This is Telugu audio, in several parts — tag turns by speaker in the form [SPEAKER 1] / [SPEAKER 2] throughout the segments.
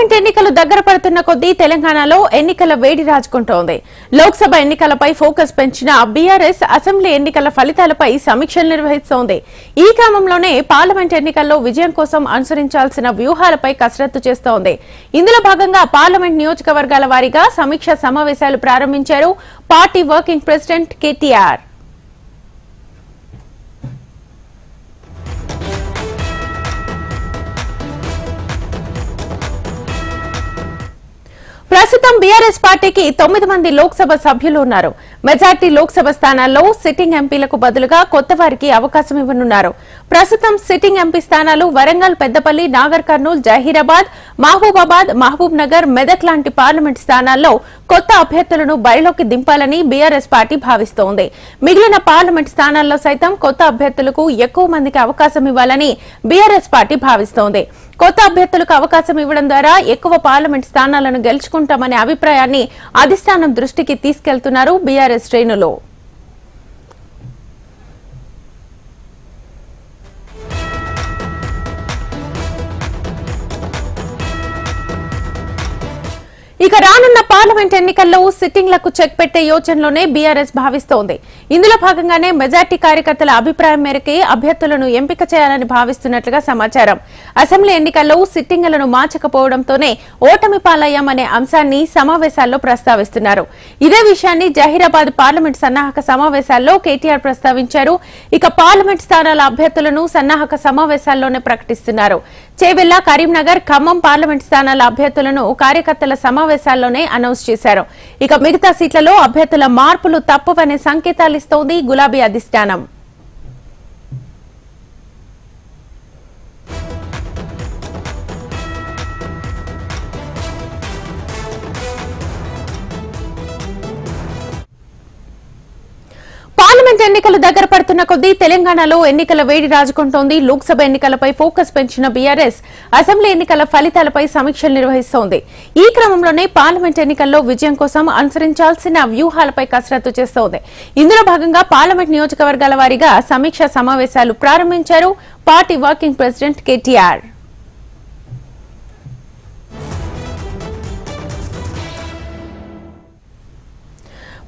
[SPEAKER 1] ఎన్నికలు దగ్గర పడుతున్న కొద్దీ తెలంగాణలో ఎన్నికల వేడి రాజుకుంటోంది. లోక్సభ ఎన్నికలపై ఫోకస్ పెంచిన బీఆర్ఎస్ అసెంబ్లీ ఎన్నికల ఫలితాలపై సమీక్షలు నిర్వహిస్తోంది. ఈ క్రమంలోనే పార్లమెంట్ ఎన్నికల్లో విజయం కోసం అనుసరించాల్సిన వ్యూహాలపై కసరత్తు చేస్తోంది. ఇందులో భాగంగా పార్లమెంట్ నియోజకవర్గాల వారీగా సమీక్ష సమావేశాలు ప్రారంభించారు పార్టీ వర్కింగ్ ప్రెసిడెంట్ కేటీఆర్. ప్రస్తుతం బీఆర్ఎస్ పార్టీకి తొమ్మిది మంది లోక్సభ సభ్యులు ఉన్నారు. మెజార్టీ లోక్సభ స్థానాల్లో సిట్టింగ్ ఎంపీలకు బదులుగా కొత్త వారికి అవకాశం ఇవ్వనున్నారు. ప్రస్తుతం సిట్టింగ్ ఎంపీ స్థానాలు వరంగల్ పెద్దపల్లి నాగర్ కర్నూల్ జహీరాబాద్ మహబూబాబాద్ మహబూబ్ నగర్ మెదక్ లాంటి పార్లమెంట్ స్థానాల్లో కొత్త అభ్యర్థులను బయలోకి దింపాలని బీఆర్ఎస్ పార్టీ భావిస్తోంది. మిగిలిన పార్లమెంట్ స్థానాల్లో సైతం కొత్త అభ్యర్థులకు ఎక్కువ మందికి అవకాశం ఇవ్వాలని బీఆర్ఎస్ పార్టీ భావిస్తోంది. కొత్త అభ్యర్థులకు అవకాశం ఇవ్వడం ద్వారా ఎక్కువ పార్లమెంట్ స్థానాలను గెలుచుకుంటామనే అభిప్రాయాన్ని అధిష్టానం దృష్టికి తీసుకెళ్తున్నారు బీఆర్ఎస్ శ్రేణులు ఇక రానున్న పార్లమెంట్ ఎన్నికల్లో సిట్టింగ్లకు చెక్ పెట్టే యోచనలోనే బీఆర్ఎస్ భావిస్తోంది. ఇందులో భాగంగానే మెజార్టీ కార్యకర్తల అభిప్రాయం మేరకే అభ్యర్థులను ఎంపిక చేయాలని భావిస్తున్నట్లుగా సమాచారం. అసెంబ్లీ ఎన్నికల్లో సిట్టింగ్లను మార్చకపోవడంతోనే ఓటమి పాలయ్యామనే అంశాన్ని సమావేశాల్లో ప్రస్తావిస్తున్నారు. ఇదే విషయాన్ని జహీరాబాద్ పార్లమెంట్ సన్నాహక సమావేశాల్లో కేటీఆర్ ప్రస్తావించారు. ఇక పార్లమెంట్ స్థానాల అభ్యర్థులను సన్నాహక సమావేశాల్లోనే ప్రకటిస్తున్నారు. చేవెళ్ళ కరీంనగర్ ఖమ్మం పార్లమెంట్ స్థానాల అభ్యర్థులను కార్యకర్తల సమావేశాల్లోనే అనౌన్స్ చేశారు. ఇక మిగతా సీట్లలో అభ్యర్థుల మార్పులు తప్పవనే సంకేతాలు ఇస్తోంది గులాబీ అధిష్టానం. ఎన్నికలు దగ్గర పడుతున్న కొద్దీ తెలంగాణలో ఎన్నికల వేడి రాజుకుంటోంది. లోక్సభ ఎన్నికలపై ఫోకస్ పెంచిన బీఆర్ఎస్ అసెంబ్లీ ఎన్నికల ఫలితాలపై సమీక్షలు నిర్వహిస్తోంది. ఈ క్రమంలోనే పార్లమెంట్ ఎన్నికల్లో విజయం కోసం అనుసరించాల్సిన వ్యూహాలపై కసరత్తు చేస్తోంది. ఇందులో భాగంగా పార్లమెంట్ నియోజకవర్గాల వారీగా సమీక్ష సమావేశాలు ప్రారంభించారు పార్టీ వర్కింగ్ ప్రెసిడెంట్ కేటీఆర్.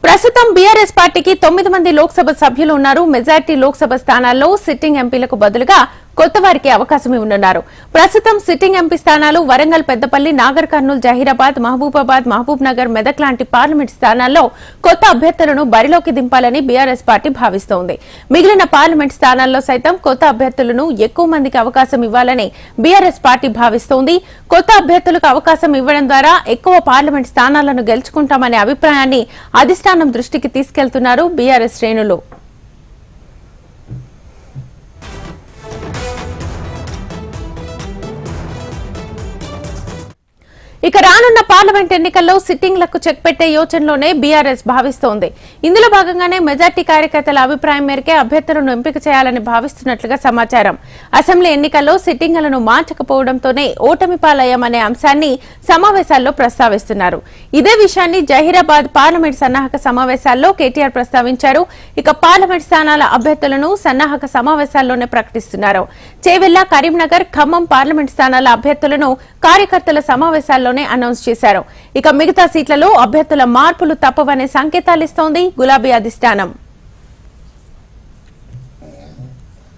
[SPEAKER 1] ప్రస్తుతం బీఆర్ఎస్ పార్టీకి తొమ్మిది మంది లోక్సభ సభ్యులు ఉన్నారు. మెజార్టీ లోక్సభ స్థానాల్లో సిట్టింగ్ ఎంపీలకు బదులుగా కొత్త వారికి అవకాశం ఇవ్వనున్నారు ప్రస్తుతం సిట్టింగ్ ఎంపీ స్థానాలు వరంగల్ పెద్దపల్లి నాగర్ కర్నూల్ జహీరాబాద్ మహబూబాబాద్ మహబూబ్ నగర్ మెదక్ లాంటి పార్లమెంట్ స్థానాల్లో కొత్త అభ్యర్థులను బరిలోకి దింపాలని బీఆర్ఎస్ పార్టీ భావిస్తోంది. మిగిలిన పార్లమెంట్ స్థానాల్లో సైతం కొత్త అభ్యర్థులను ఎక్కువ మందికి అవకాశం ఇవ్వాలని బీఆర్ఎస్ పార్టీ భావిస్తోంది. కొత్త అభ్యర్థులకు అవకాశం ఇవ్వడం ద్వారా ఎక్కువ పార్లమెంట్ స్థానాలను గెలుచుకుంటామనే అభిప్రాయాన్ని అధిష్టానం దృష్టికి తీసుకెళ్తున్నారు బీఆర్ఎస్ శ్రేణులు. ఇక రానున్న పార్లమెంట్ ఎన్నికల్లో సిట్టింగ్లకు చెక్ పెట్టే యోచనలోనే బీఆర్ఎస్ భావిస్తోంది. ఇందులో భాగంగానే మెజార్టీ కార్యకర్తల అభిప్రాయం మేరకే అభ్యర్థులను ఎంపిక చేయాలని భావిస్తున్నట్లుగా సమాచారం. అసెంబ్లీ ఎన్నికల్లో సిట్టింగ్లను మార్చకపోవడంతోనే ఓటమి పాలయ్యామనే అంశాన్ని సమావేశాల్లో ప్రస్తావిస్తున్నారు. ఇదే విషయాన్ని జహీరాబాద్ పార్లమెంట్ సన్నాహక సమావేశాల్లో కేటీఆర్ ప్రస్తావించారు. ఇక పార్లమెంట్ స్థానాల అభ్యర్థులను సన్నాహక సమావేశాల్లోనే ప్రకటిస్తున్నారు. చేవెళ్ళ కరీంనగర్ ఖమ్మం పార్లమెంట్ స్థానాల అభ్యర్థులను కార్యకర్తల సమావేశాల్లోనే అనౌన్స్ చేశారు. ఇక మిగతా సీట్లలో అభ్యర్థుల మార్పులు తప్పవనే సంకేతాలిస్తోంది గులాబీ అధిష్టానం.